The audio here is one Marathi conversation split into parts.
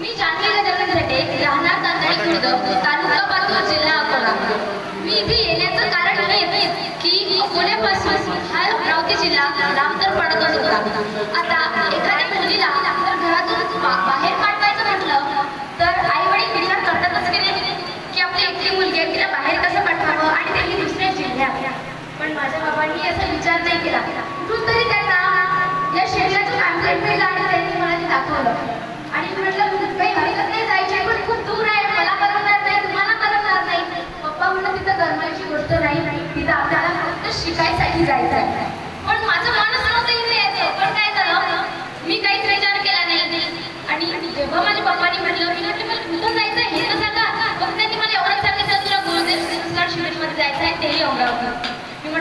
मी जानवी गजानन झटे राहणार तांदळी खुर्द तालुका पातूर जिल्हा अकोला. मी इथे येण्याचं कारण हे की अकोल्यापासून हा अमरावती जिल्हा लांब तर पडतच होता आता एखाद्या मुलीला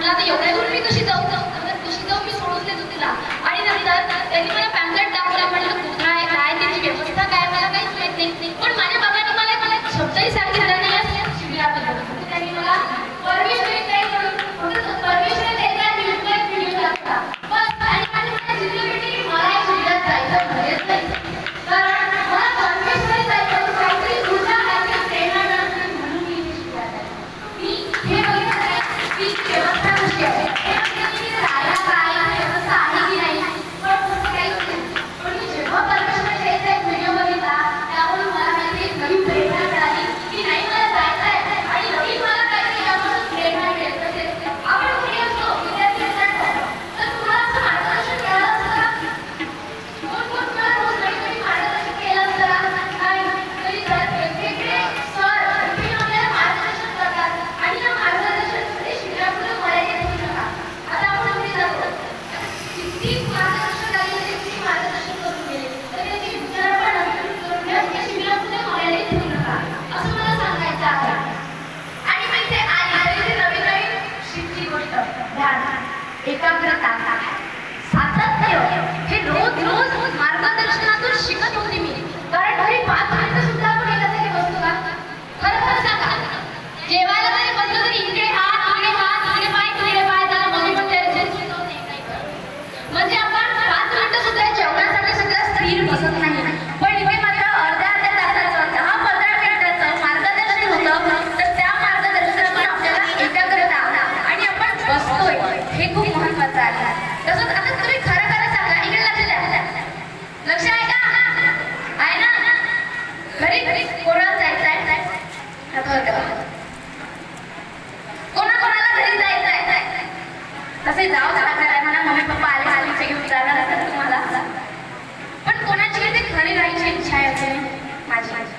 म्हणला तर एवढ्या दूर मी कशी जाऊ? जाऊ कशी जाऊ मी सोडून देतो तिला. आणि नंतर त्यांनी मला पॅम्पलेट दाखवला म्हणलं कुठं आहे काय त्याची व्यवस्था काय मला काहीच माहीत नाही. पण माझ्या बाबांनी मला मला शब्दही सांगितलं एकाग्रता सातत्य हे रोज रोज मार्गदर्शनातून शिकत होती तसे जाऊ दहा करा म्हणा. मम्मी पप्पा आले आलीचे घेऊन जाणार असतात तुम्हाला. पण कोणाची ते घरी राहायची इच्छा आहे माझी माझी.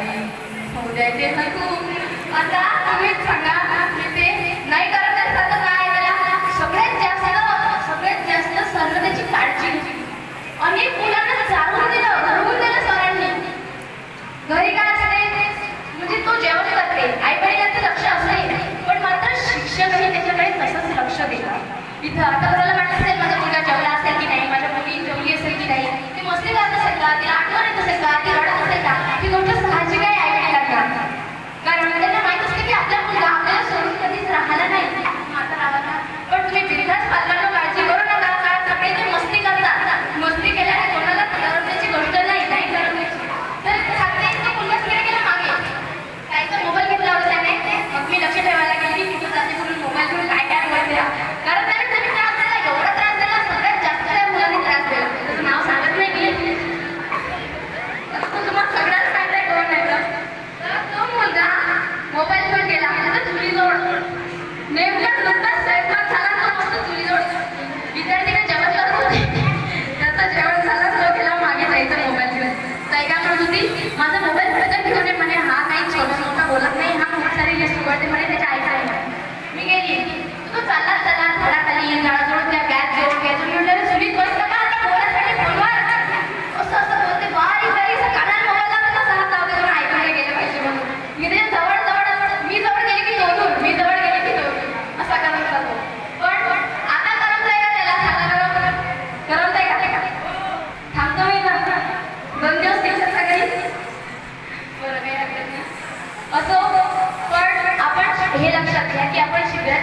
दुपारी होऊ द्यायचे तू आता तुम्ही सांगा ते नाही करत असता तर काय सगळ्यात जास्त सगळ्यात जास्त सर त्याची काळजी अनेक मुलांना जाणून दिलं घडवून दिलं सरांनी घरी काय असते म्हणजे तो जेवण करते आईवडिलांचं लक्ष असते पण मात्र शिक्षकही त्याच्याकडे तसंच लक्ष देतात. इथं आता मोबाईलवर गेला. तर चुलीजवळ. नेमकं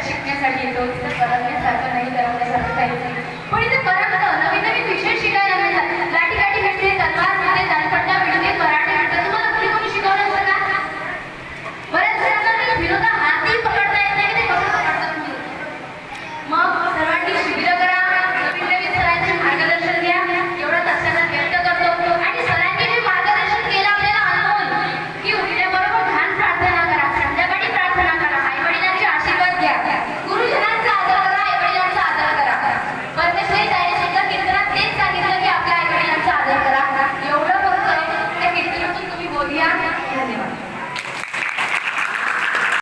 शिकण्यासाठी येतो तर बघण्यासारखं नाही करण्यासारखं काही